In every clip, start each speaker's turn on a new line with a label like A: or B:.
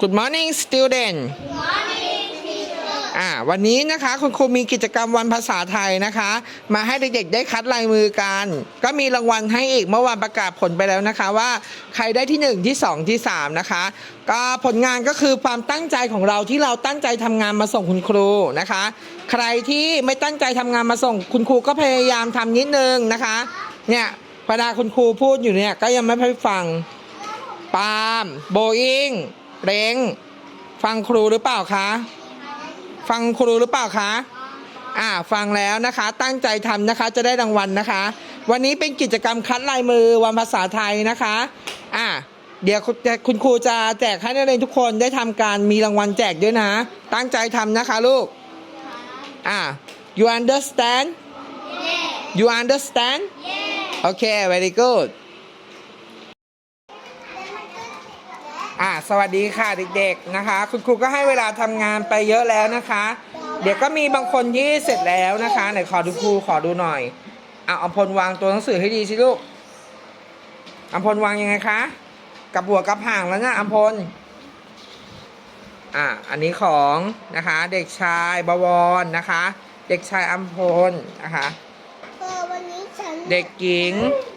A: Good morning student อ่าวันนี้นะคะคุณครูมีกิจกรรมวันภาษาไทยนะคะ มาให้เด็กๆได้คัดลายมือกัน ก็มีรางวัลให้อีกเมื่อวานประกาศผลไปแล้วนะคะว่าใครได้ที่ 1 ที่ 2 ที่ 3 นะคะ ก็ผลงานก็คือความตั้งใจของเราที่เราตั้งใจทำงานมาส่งคุณครูนะคะ ใครที่ไม่ตั้งใจทำงานมาส่งคุณครูก็พยายามทำนิดนึงนะคะเนี่ยเวลาคุณครูพูดอยู่เนี่ยก็ยังไม่ค่อยฟังปาล์มโบอิง เร้งฟังครูหรือเปล่าคะ ฟังครูหรือเปล่าคะอ่าฟังแล้วนะคะตั้งใจทำนะคะจะได้รางวัลนะคะ วันนี้เป็นกิจกรรมคัดลายมือวันภาษาไทยนะคะอ่าเดี๋ยวคุณคุณครูจะแจกให้นักเรียนทุกคนได้ทำการมีรางวัลแจกด้วยนะ ตั้งใจทำนะคะลูกอ่า you understand you understand โอเค very good อ่าสวัสดีค่ะเด็กๆนะคะ คุณครูก็ให้เวลาทำงานไปเยอะแล้วนะคะ เดี๋ยวก็มีบางคนยี่เสร็จแล้วนะคะไหนขอดูครูขอดูหน่อยอะอำพลวางตัวหนังสือให้ดีสิลูกอำพลวางยังไงคะกับหัวกับห่างแล้วนะอำพลอะอันนี้ของนะคะเด็กชายบวรนะคะ เด็กชายอัมพลนะคะ
B: เออวันนี้ฉัน
A: เด็กหญิง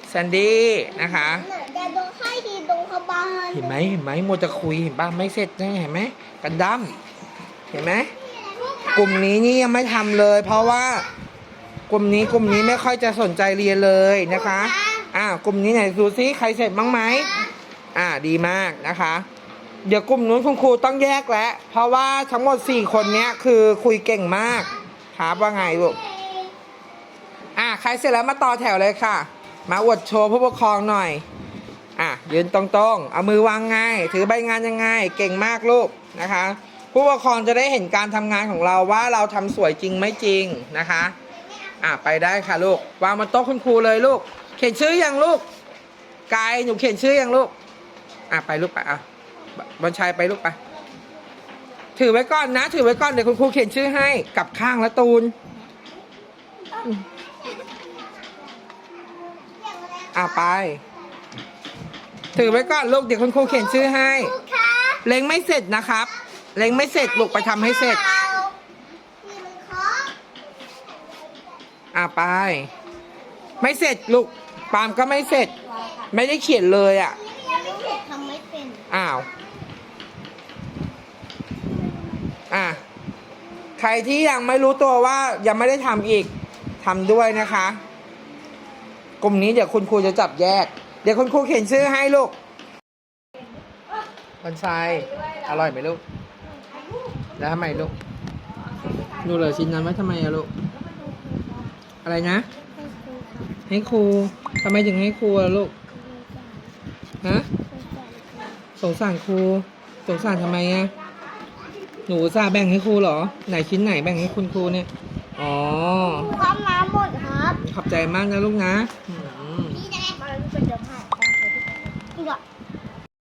A: แซนดี้นะคะ
B: ห็น
A: ไหมเห็นไหมโมจะคุยเห็นป่ะไม่เสร็จนะเห็นไหมกันดั้มเห็นไหมกลุ่มนี้นี่ยังไม่ทำเลย เพราะว่ากลุ่มนี้กลุ่มนี้ไม่ค่อยจะสนใจเรียนเลยนะคะอ่ากลุ่มนี้ไหนดูซิใครเสร็จบ้างไหมอ่าดีมากนะคะ เดี๋ยวกลุ่มนู้นคุณครูต้องแยกแล้วเพราะว่าทั้งหมดสี่คนเนี้ยคือคุยเก่งมากครับว่าไงลูกอ่าใครเสร็จแล้วมาต่อแถวเลยค่ะ มาอวดโชว์ผู้ปกครองหน่อย ยืนตรงๆ เอามือวางไง ถือใบงานยังไง เก่งมากลูกนะคะ ผู้ปกครองจะได้เห็นการทำงานของเราว่าเราทำสวยจริงไม่จริงนะคะ อะไปได้ค่ะลูก วางบนโต๊ะคุณครูเลยลูก เขียนชื่อยังลูก กายหนูเขียนชื่อยังลูก อะไปลูกไปอะบอลชัยไปลูกไป ถือไว้ก่อนนะ ถือไว้ก่อนเดี๋ยวคุณครูเขียนชื่อให้กับข้างละตูน อะไป ถือไว้ก่อนลูกเดี๋ยวคุณครูเขียนชื่อให้
B: ค่ะ
A: เล็งไม่เสร็จนะครับ เล็งไม่เสร็จลูกไปทำให้เสร็จ
B: นี่มันเคาะ
A: อะไป ไม่เสร็จลูกปาล์มก็ไม่เสร็จ ไม่ได้เขียนเลยอะ
B: ยังไม่เสร็จทำไม่เป็น
A: อ้าว อะ ใครที่ยังไม่รู้ตัวว่ายังไม่ได้ทำอีกทำด้วยนะคะ กลุ่มนี้เดี๋ยวคุณครูจะจับแยกเดี๋ยวคุณครูเขียนชื่อให้ลูกวันชัยอร่อยไหมลูก แล้วทำไมลูก ดูเหลือชิ้นนั้นไว้ทำไมอะลูก อะไรนะ ให้ครูทำไมถึงให้ครูอะลูก ฮะ สงสารครู สงสารทำไมอะหนูอุตส่าห์แบ่งให้ครูเหรอ ไหนชิ้นไหนแบ่งให้คุณครูเนี่ย อ๋อ
B: ครูครับน้ำหมดครับ
A: ขอบใจมากนะลูกนะ